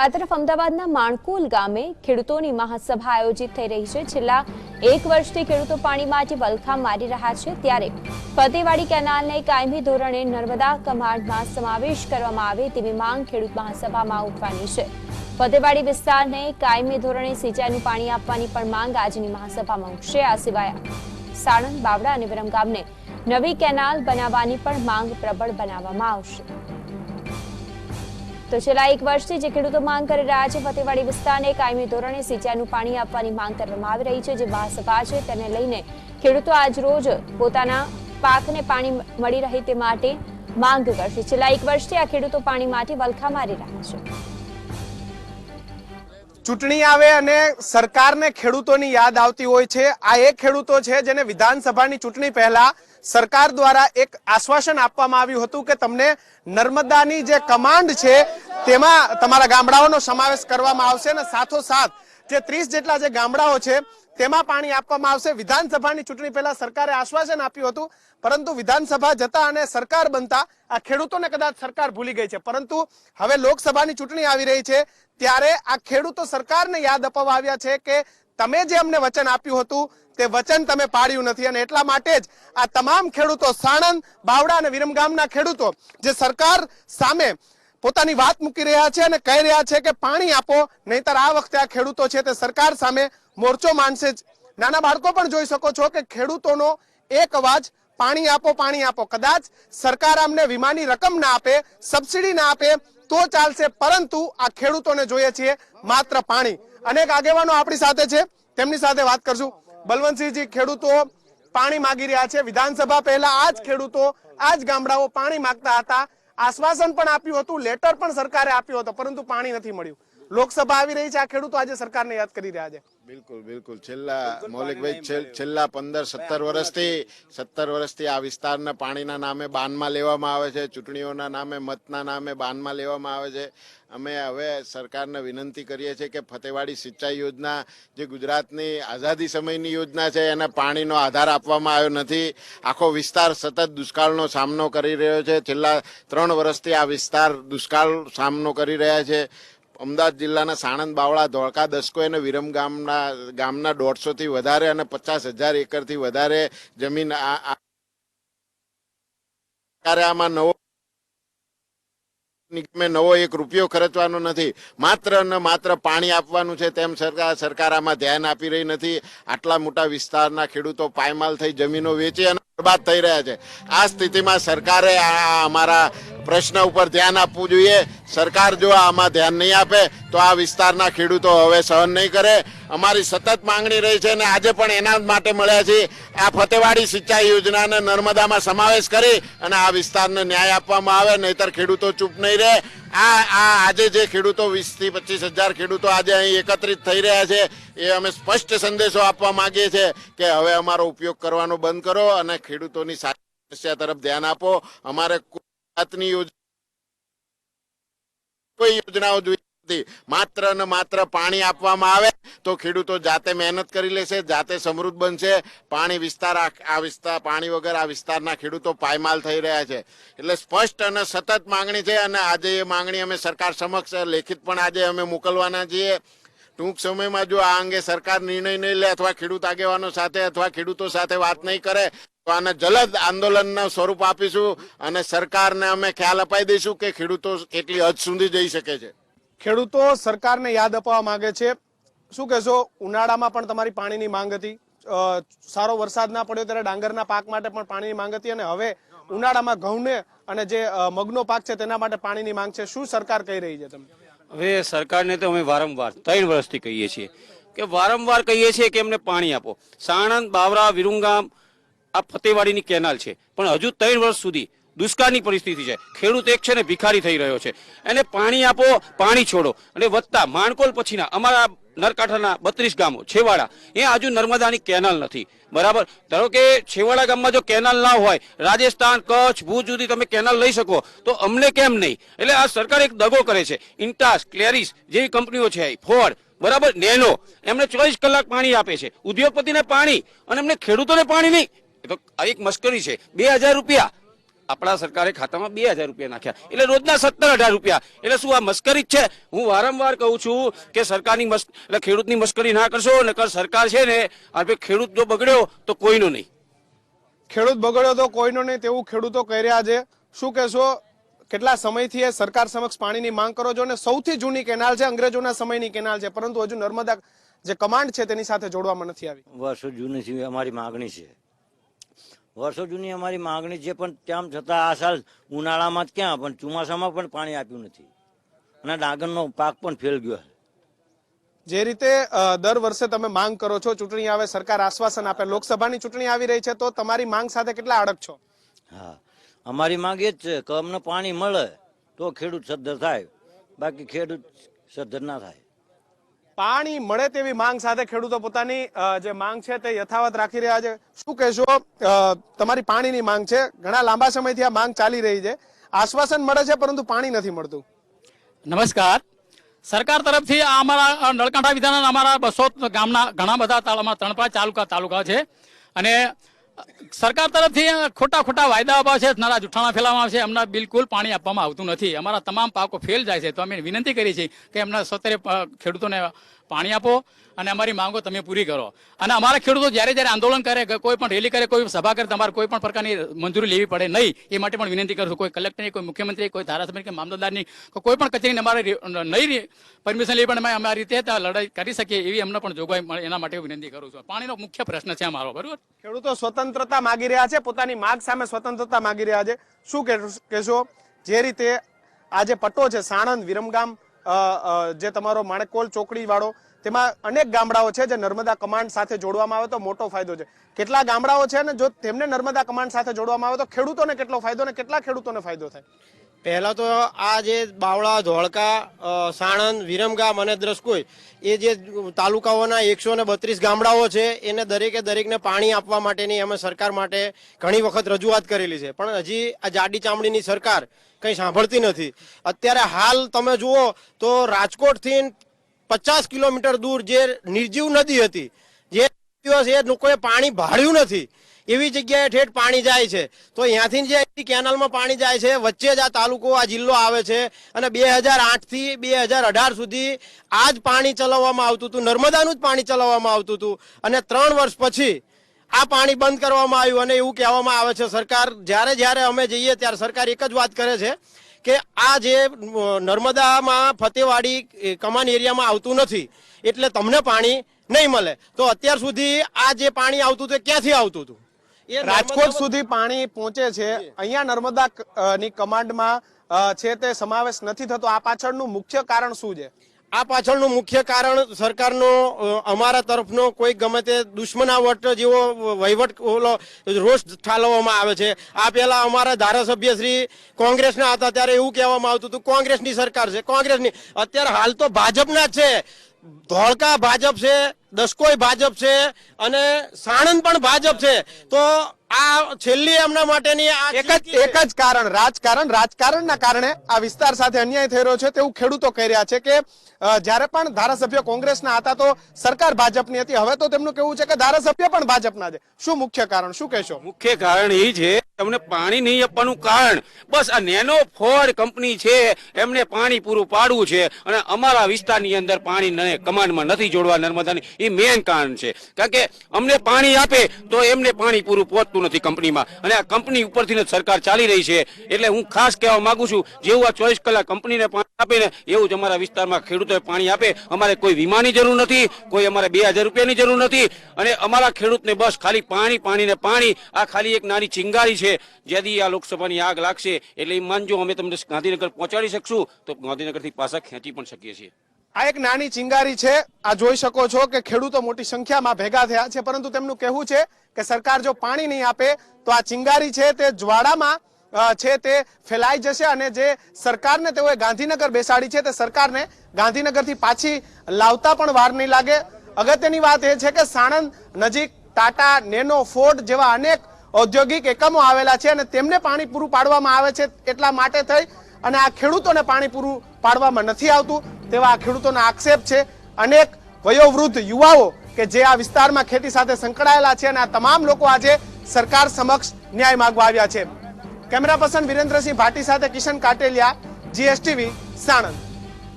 આ તરફ અમદાવાદના માણકુલ ગામે ખેડૂતોની મહાસભા આયોજિત થઈ રહી છે. છેલ્લા એક વર્ષથી ખેડૂતો પાણી માટે વલખા મારી રહ્યા છે. ત્યારે ફતેવાડી કેનાલને કાયમી ધોરણે નર્મદા કમાન્ડમાં સમાવેશ કરવામાં આવે તેવી માંગ ખેડૂત મહાસભામાં ઉઠવાની છે. ફતેવાડી વિસ્તારને કાયમી ધોરણે સિંચાઈનું પાણી આપવાની પણ માંગ આજની મહાસભામાં ઉઠશે. આ સિવાય સાણંદ બાવડા અને વિરમગામને નવી કેનાલ બનાવવાની પણ માંગ પ્રબળ બનાવવામાં આવશે. તો છેલ્લા એક વર્ષથી જે ખેડૂતો માંગ કરી રહ્યા છે, ફતેવાડી વિસ્તારને કાયમી ધોરણે સિંચાઈનું પાણી આપવાની માંગ કરવામાં આવી રહી છે, જે મહાસભા છે. તેને લઈને ખેડૂતો આજ રોજ પોતાના પાકને પાણી મળી રહે તે માટે માંગ કરશે. છેલ્લા એક વર્ષથી આ ખેડૂતો પાણી માટે વલખા મારી રહ્યા છે. ચૂંટણી આવે અને સરકારને ખેડૂતોની યાદ આવતી હોય છે. આ એ ખેડૂતો છે જેને વિધાનસભાની ચૂંટણી પહેલા સરકાર દ્વારા એક આશ્વાસન આપવામાં આવ્યું હતું કે તમને નર્મદાની જે કમાન્ડ છે તેમાં તમારા ગામડાઓનો સમાવેશ કરવામાં આવશે અને સાથોસાથ જે ત્રીસ જેટલા જે ગામડાઓ છે, તેમાં પાણી આપવામાં આવશે. વિધાનસભાની ચૂંટણી પહેલા સરકારે આશ્વાસન આપ્યું હતું, પરંતુ વિધાનસભા જતા અને સરકાર બનતા આ ખેડૂતોને કદાચ સરકાર ભૂલી ગઈ છે. પરંતુ હવે લોકસભાની ચૂંટણી આવી રહી છે, ત્યારે આ ખેડૂતો સરકારને યાદ અપાવવા આવ્યા છે કે તમે જે અમને વચન આપ્યું હતું, તે વચન તમે પાડ્યું નથી. અને એટલા માટે જ આ તમામ ખેડૂતો, સાણંદ, બાવડા અને વિરમગામના ખેડૂતો, જે સરકાર સામે પોતાની વાત મૂકી રહ્યા છે અને કહી રહ્યા છે કે પાણી આપો, નહીતર આ વખતે આ ખેડૂતો છે તે સરકાર સામે મોરચો માનશે જ. નાના બાળકો પણ જોઈ શકો છો કે ખેડૂતોનો એક અવાજ, પાણી આપો પાણી આપો. કદાચ સરકાર અમને વીમાની રકમ ના આપે, સબસિડી ના આપે, તો ચાલશે. પરંતુ આ ખેડૂતોને જોઈએ છીએ માત્ર પાણી. અનેક આગેવાનો આપણી સાથે છે. તેમની સાથે વાત કરશું. બલવંતસિંહજી, ખેડૂતો પાણી માંગી રહ્યા છે. વિધાનસભા પહેલા આ જ ખેડૂતો, આ જ ગામડાઓ પાણી માંગતા હતા. આશ્વાસન પણ આપ્યું હતું લેટર પણ સરકારે આપ્યો હતો, પરંતુ પાણી નથી મળ્યું. લોકસભા આવી રહી છે, આ ખેડૂતો આજે સરકારને યાદ કરી રહ્યા છે. બિલકુલ બિલકુલ. છેલ્લા મૌલિકભાઈ છેલ- છેલ્લા પંદર સત્તર વર્ષથી સત્તર વર્ષથી આ વિસ્તારના પાણીના નામે બાનમાં લેવામાં આવે છે ચૂંટણીઓના નામે મતના નામે બાનમાં લેવામાં આવે છે. અમે હવે સરકારને વિનંતી કરીએ છીએ કે ફતેવાડી સિંચાઈ યોજના જે ગુજરાતની આઝાદી સમયની યોજના છે એને પાણીનો આધાર આપવામાં આવ્યો નથી. આખો વિસ્તાર સતત દુષ્કાળનો સામનો કરી રહ્યો છે. છેલ્લા ત્રણ વર્ષથી આ વિસ્તાર દુષ્કાળ સામનો કરી રહ્યા છે. અમદાવાદ જિલ્લાના સાણંદ બાવળા ધોળકા દસકો અને વિરમ ગામના ગામના દોઢસો થી વધારે અને પચાસ હજાર એકરથી વધારે જમીન આ- આમાં નવો નિગમે નવો એક રૂપિયો ખર્ચવાનો નથી. માત્ર ને માત્ર પાણી આપવાનું છે તેમ સરકાર સરકાર આમાં ધ્યાન આપી રહી નથી. આટલા મોટા વિસ્તારના ખેડૂતો પાયમાલ થઈ જમીનો વેચી અને બરબાદ થઈ રહ્યા છે. આ સ્થિતિમાં સરકારે આ અમારા પ્રશ્ન ઉપર ધ્યાન આપવું જોઈએ. સરકાર જો આમાં ધ્યાન નહીં આપે, તો આ વિસ્તારના ખેડૂતો હવે સહન નહીં કરે. અમારી સતત માંગણી રહી છે અને આજે પણ એના માટે મળ્યા છે. આ ફતેવાડી સિંચાઈ યોજનાને નર્મદામાં સમાવેશ કરી અને આ વિસ્તારને ન્યાય આપવામાં આવે, નહીતર ખેડૂતો ચૂપ નહીં રહે. આ આ આજે જે ખેડૂતો વીસથી પચીસ હજાર ખેડૂતો આજે અહીં એકત્રિત થઈ રહ્યા છે, એ અમે સ્પષ્ટ સંદેશો આપવા માંગીએ છીએ કે હવે અમારો ઉપયોગ કરવાનો બંધ કરો અને ખેડૂતોની સમસ્યા તરફ ધ્યાન આપો. અમારે કોઈ જાતની યોજના, કોઈ યોજનાઓ જોઈએ નથી. માત્ર ને માત્ર પાણી આપવામાં આવે તો ખેડૂતો જાતે મહેનત કરી લેશે, જાતે સમૃદ્ધ બનશે. પાણી વિસ્તાર આ વિસ્તાર પાણી વગર આ વિસ્તારના ખેડૂતો પાયમાલ થઈ રહ્યા છે. એટલે સ્પષ્ટ અને સતત માંગણી છે અને આજે એ માંગણી અમે સરકાર સમક્ષ લેખિત પણ આજે અમે મોકલવાના છીએ. ટૂંક સમયમાં જો આ અંગે સરકાર નિર્ણય નહીં લે અથવા ખેડૂત આગેવાનો સાથે અથવા ખેડૂતો સાથે વાત નહીં કરે, તો આને જલદ આંદોલનનું સ્વરૂપ આપીશું અને સરકારને અમે ખ્યાલ અપાઈ દઈશું કે ખેડૂતો કેટલી હદ સુધી જઈ શકે છે. ખેડૂતો સરકારને યાદ અપાવવા માંગે છે. શું કહેશો? ઉનાળામાં પણ તમારી પાણીની માંગ હતી. સારો વરસાદ ના પડ્યો ત્યારે ડાંગરના પાક માટે પણ પાણીની માંગ હતી અને હવે ઉનાળામાં ઘઉંને અને જે મગનો પાક છે તેના માટે પાણીની માંગ છે. શું સરકાર કહી રહી છે તમને? હવે સરકારને તો અમે વારંવાર, ત્રણ વર્ષથી કહીએ છીએ કે વારંવાર કહીએ છીએ કે અમને પાણી આપો. સાણંદ, બાવરા, વિરુંગામ આ ફતેવાડીની કેનાલ છે. પણ હજુ ત્રણ વર્ષ સુધી દુષ્કાળની પરિસ્થિતિ છે. ખેડૂત એક છે ને ભિખારી થઈ રહ્યો છે. એને પાણી આપો, પાણી છોડો. અને વધતા માણકોલ પછીના અમારા નરકાંઠાના બત્રીસ ગામો, છેવાડા, એ આજુ નર્મદાની કેનાલ નથી. બરાબર? ધારો કે છેવાડા ગામમાં જો કેનાલ ના હોય, રાજસ્થાન, કચ્છ, ભુજ સુધી તમે કેનાલ લઈ શકો, તો અમને કેમ નહીં? એટલે આ સરકાર એક દગો કરે છે. ઇન્ટાસ, ક્લેરિસ જેવી કંપનીઓ છે ફોર્ડ, બરાબર? નેનો, એમને ચોવીસ કલાક પાણી આપે છે. ઉદ્યોગપતિને પાણી અને એમને ખેડૂતોને પાણી નહીં. તો એક મશ્કરી છે. બે હજાર રૂપિયા આપણા સરકારે ખાતામાં બે હજાર રૂપિયા નાખ્યા. એટલે રોજના સત્તર અઢાર રૂપિયા. એટલે શું આ મસ્કરી જ છે? હું વારંવાર કહું છું કે સરકારની મસ્ક એટલે ખેડૂતની મસ્કરી ના કરશો નકર સરકાર છે ને આ ખેડૂત જો બગડ્યો તો કોઈનો નહીં. ખેડૂત બગડ્યો તો કોઈનો નહીં તેવું ખેડૂતો કહી રહ્યા છે. શું કહેશો? કેટલા સમયથી એ સરકાર સમક્ષ પાણીની માંગ કરો છો? અને સૌથી જૂની કેનાલ છે અંગ્રેજોના સમયની કેનાલ છે. પરંતુ હજુ નર્મદા જે કમાન્ડ છે તેની સાથે જોડવામાં નથી આવી. વર્ષો જૂની અમારી માગણી છે. વર્ષો જૂની અમારી માગણી છે પણ તેમ છતાં આ સાલ ઉનાળામાં જ ક્યાં? પણ ચોમાસામાં પણ પાણી આપ્યું નથી. અને ડાંગરનો પાક પણ ફેલ ગયો છે. જે રીતે દર વર્ષે તમે માંગ કરો છો ચૂંટણી આવે સરકાર આશ્વાસન આપે લોકસભાની ચૂંટણી આવી રહી છે તો તમારી માંગ સાથે કેટલા અડગ છો? હા. અમારી માંગ એ જ છે કે અમને પાણી મળે તો ખેડૂત સદ્ધર થાય. બાકી ખેડૂત સદ્ધર ના થાય. પાણી મળે તેવી માંગ સાથે ખેડૂતો પોતાની જે માંગ છે તે યથાવત રાખી રહ્યા છે. શું કહેશો? તમારી પાણીની માંગ છે. ઘણા લાંબા સમયથી આ માંગ ચાલી રહી છે. આશ્વાસન મળે છે, પરંતુ પાણી નથી મળતું. નમસ્કાર. સરકાર તરફથી આ અમારા નળકાંઠા વિધાનના અમારા બસો ગામના ઘણા બધા તાલુકા, ત્રણ પાંચ તાલુકા તાલુકા છે. અને સરકાર તરફથી ખોટા ખોટા વાયદા અપાવે છે નાના જુઠ્ઠાણા ફેલાવવામાં આવે છે અમને બિલકુલ પાણી આપવામાં આવતું નથી. અમારા તમામ પાકો ફેલ જાય છે. તો અમે વિનંતી કરી છે કે એમના સત્તરે ખેડૂતોને પાણી આપો અને અમારી માંગો તમે પૂરી કરો. અને અમારા ખેડૂતો જ્યારે જ્યારે આંદોલન કરે કોઈ પણ રેલી કરે, કોઈ સભા કરે, તમારે કોઈ પણ પ્રકારની મંજૂરી લેવી પડે નહીં. એ માટે પણ વિનંતી કરું છું. કોઈ કલેક્ટરની, કોઈ મુખ્યમંત્રી કોઈ ધારાસભ્ય કે મામલતદારની કોઈ પણ કચેરીને અમારે નહીં પરમિશન લેવી પણ અમે અમારી રીતે લડાઈ કરી શકીએ એવી અમને પણ જોગવાઈ એના માટે વિનંતી કરું છું. પાણીનો મુખ્ય પ્રશ્ન છે અમારો, બરોબર? ખેડૂતો સ્વતંત્રતા માગી રહ્યા છે, પોતાની માગ સામે સ્વતંત્રતા માગી રહ્યા છે. શું કહેશો- જે રીતે આજે પટ્ટો છે, સાણંદ, વિરમગામ જે તમારો માણેકોલ ચોકડી વાળો તેમાં અનેક ગામડાઓ છે જે નર્મદા કમાન્ડ સાથે જોડવામાં આવે તો મોટો ફાયદો છે. કેટલા ગામડાઓ છે ને જો તેમને નર્મદા કમાન્ડ સાથે જોડવામાં આવે તો ખેડૂતોને કેટલો ફાયદો ને કેટલા ખેડૂતોને ફાયદો થાય? પહેલા તો આ જે બાવળા, ધોળકા સાણંદ વિરમગામ અને દ્રસકોઈ એ જે તાલુકાઓના એકસો ને બત્રીસ ગામડાઓ છે, એને દરેકે દરેકને પાણી આપવા માટેની અમે સરકાર માટે ઘણી વખત રજૂઆત કરેલી છે. પણ હજી આ જાડી ચામડીની સરકાર કંઈ સાંભળતી નથી. અત્યારે હાલ તમે જુઓ તો રાજકોટથી પચાસ કિલોમીટર દૂર જે નિર્જીવ નદી હતી, જે દિવસ એ લોકોએ પાણી ભાળ્યું નથી એવી જગ્યાએ ઠેઠ પાણી જાય છે. તો અહીંયાથી જે કેનાલમાં પાણી જાય છે, વચ્ચે જ આ તાલુકો, આ જિલ્લો આવે છે અને બે હજાર આઠથી બે હજાર અઢાર સુધી આ જ પાણી ચલાવવામાં આવતું હતું, નર્મદાનું જ પાણી ચલાવવામાં આવતું હતું અને ત્રણ વર્ષ પછી આ પાણી બંધ કરવામાં આવ્યું અને એવું કહેવામાં આવે છે સરકાર. જ્યારે જ્યારે અમે જઈએ ત્યારે સરકાર એક જ વાત કરે છે કે આ જે નર્મદામાં ફતેવાડી કમાન એરિયામાં આવતું નથી, એટલે તમને પાણી નહીં મળે. તો અત્યાર સુધી આ જે પાણી આવતું હતું ક્યાંથી આવતું હતું? રાજકોટ સુધી પાણી પહોંચે છે. અહીંયા નર્મદા ની કમાન્ડમાં છે તે સમાવેશ નથી થતો. આ પાછળનું મુખ્ય કારણ શું છે? આ પાછળનું મુખ્ય કારણ સરકારનો અમારા તરફનો કોઈ ગમે તે દુશ્મનાવટ જેવો વહીવટ ઓલો રોષ ઠાલવવામાં આવે છે. આ પહેલા અમારા ધારાસભ્ય શ્રી કોંગ્રેસના હતા ત્યારે એવું કહેવામાં આવતું હતું કોંગ્રેસની સરકાર છે કોંગ્રેસની. અત્યારે હાલ તો ભાજપના છે. ધોળકા ભાજપ છે દસકોઈ ભાજપ છે અને સાણંદ પણ ભાજપ છે. તો આ છેલ્લી એમના માટેની એક જ એક જ કારણ રાજકારણ રાજકારણના કારણે આ વિસ્તાર સાથે અન્યાય થઈ રહ્યો છે તેવું ખેડૂતો કહી રહ્યા છે કે જ્યારે પણ ધારાસભ્ય કોંગ્રેસના હતા તો સરકાર ભાજપની હતી. હવે તો તેમનું કેવું છે કે ધારાસભ્ય પણ ભાજપના છે. શું મુખ્ય કારણ? શું કહેશો? મુખ્ય કારણ એ છે તમને પાણી નહીં આપવાનું કારણ. બસ આ નેનો ફોર કંપની છે એમને પાણી પૂરું પાડવું છે અને અમારા વિસ્તારની અંદર પાણી કમાન્ડમાં નથી જોડવા નર્મદાની. એ મેન કારણ છે. કારણ કે અમને પાણી આપે તો એમને પાણી પૂરું પહોંચતું નથી કંપનીમાં. અને આ કંપની ઉપરથી સરકાર ચાલી રહી છે. એટલે હું ખાસ કહેવા માંગુ છું, જેવું આ ચોવીસ કલાક કંપનીને પાણી આપે ને, એવું જ અમારા વિસ્તારમાં ખેડૂતોએ પાણી આપે. અમારે કોઈ વીમાની જરૂર નથી, કોઈ અમારે બે હજાર રૂપિયાની જરૂર નથી. અને અમારા ખેડૂતને બસ ખાલી પાણી પાણી ને પાણી, આ ખાલી એક નાની ચિંગારી છે. જેથી આ લોકસભાની આગ લાગશે. એટલે એ માનજો અમે તમને ગાંધીનગર પહોંચાડી શકશું, તો ગાંધીનગરથી પાછા ખેંચી પણ શકીએ છીએ. આ એક નાની ચિંગારી છે. આ જોઈ શકો છો કે ખેડૂતો મોટી સંખ્યામાં ભેગા થયા છે. પરંતુ તેમનું કહેવું છે કે સરકાર જો પાણી નહીં આપે, તો આ ચિંગારી છે તે જ્વાળામાં છે તે ફેલાઈ જશે અને જે સરકારને તેઓએ ગાંધીનગર બેસાડી છે, તે સરકારને ગાંધીનગરથી પાછી લાવતા પણ વાર નહીં લાગે. અગત્યની વાત એ છે કે સાણંદ નજીક ટાટા, નેનો, ફોર્ડ જેવા અનેક ઔદ્યોગિક એકમો આવેલા છે અને તેમને પાણી પૂરું પાડવામાં આવે છે એટલા માટે થઈ અને આ ખેડૂતોને પાણી પૂરું પાડવામાં નથી આવતું. તેવા ખેડૂતોના આક્ષેપ છે. અનેક વયોવૃદ્ધ યુવાઓ કે જે આ વિસ્તારમાં ખેતી સાથે સંકળાયેલા છે અને આ તમામ લોકો આજે સરકાર સમક્ષ ન્યાય માંગવા આવ્યા છે. કેમેરા પર્સન વિરેન્દ્રસિંહ ભાટી સાથે કિશન કાટેલિયા જીએસટીવી સાણંદ.